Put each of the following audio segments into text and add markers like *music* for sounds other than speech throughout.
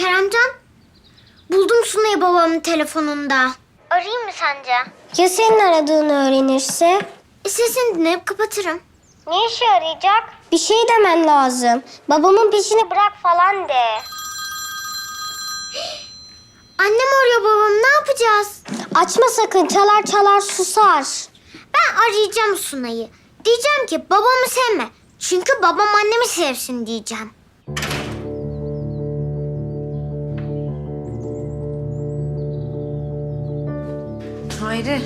Keremcan, buldum Sunay'ı babamın telefonunda. Arayayım mı sence? Ya senin aradığını öğrenirse? E, sesini dinleyip kapatırım. Ne işe yarayacak? Bir şey demen lazım. Babamın peşini bırak falan de. *gasps* Annem arıyor babam, ne yapacağız? Açma sakın çalar çalar susar. Ben arayacağım Sunay'ı. Diyeceğim ki babamı sevme. Çünkü babam annemi sevsin diyeceğim. Hayri.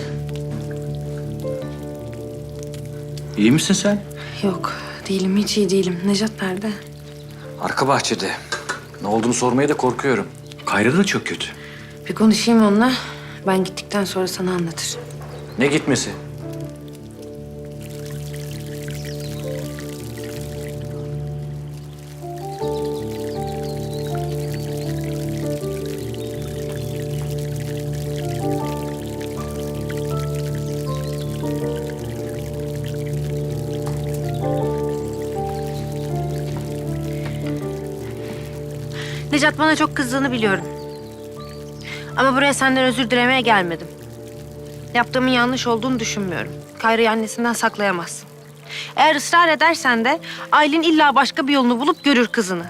İyi misin sen? Yok değilim hiç iyi değilim. Nejat nerede? Arka bahçede. Ne olduğunu sormaya da korkuyorum. Kayra da çok kötü. Bir konuşayım onunla. Ben gittikten sonra sana anlatır. Ne gitmesi? Necat bana çok kızdığını biliyorum. Ama buraya senden özür dilemeye gelmedim. Yaptığımın yanlış olduğunu düşünmüyorum. Kayra'yı annesinden saklayamazsın. Eğer ısrar edersen de Aylin illa başka bir yolunu bulup görür kızını.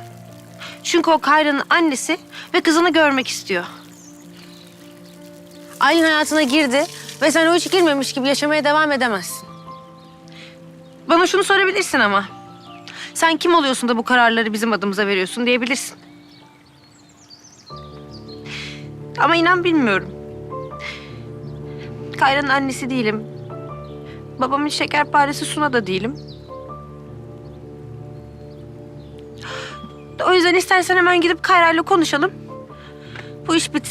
Çünkü o Kayra'nın annesi ve kızını görmek istiyor. Aylin hayatına girdi ve sen o hiç girmemiş gibi yaşamaya devam edemezsin. Bana şunu sorabilirsin ama. Sen kim oluyorsun da bu kararları bizim adımıza veriyorsun diyebilirsin. Ama inan bilmiyorum. Kayra'nın annesi değilim. Babamın şekerparesi Suna da değilim. O yüzden istersen hemen gidip Kayra'yla konuşalım. Bu iş bitsin.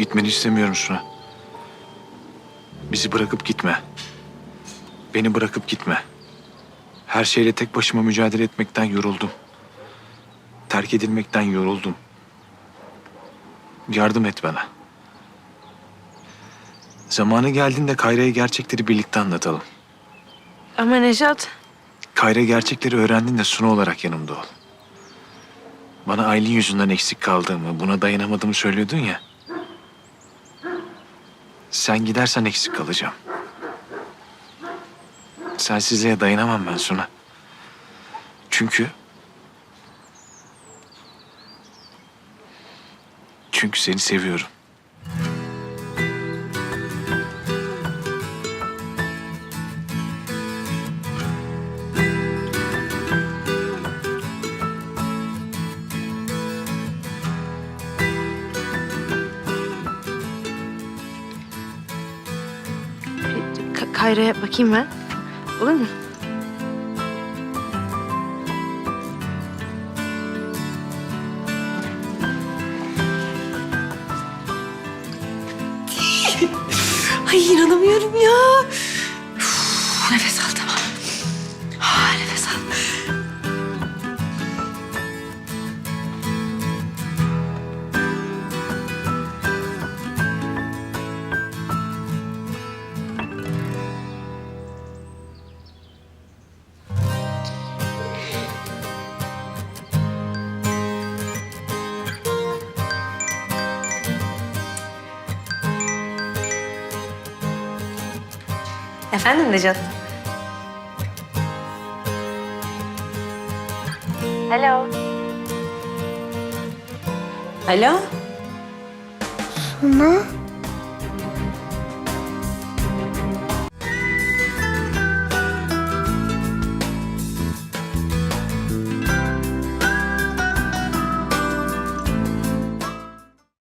Gitmeni istemiyorum Suna. Bizi bırakıp gitme. Beni bırakıp gitme. Her şeyle tek başıma mücadele etmekten yoruldum. Terk edilmekten yoruldum. Yardım et bana. Zamanı geldiğinde Kayra'ya gerçekleri birlikte anlatalım. Ama Nejat, Kayra gerçekleri öğrendiğinde Suna olarak yanımda ol. Bana Aylin yüzünden eksik kaldığımı, buna dayanamadığımı söylüyordun ya. Sen gidersen eksik kalacağım. Sensizliğe dayanamam ben Suna. Çünkü... Çünkü seni seviyorum. Kayra'ya bakayım ben. Olur mu? Ay inanamıyorum ya. Efendim Necat? Alo. Alo. Suna?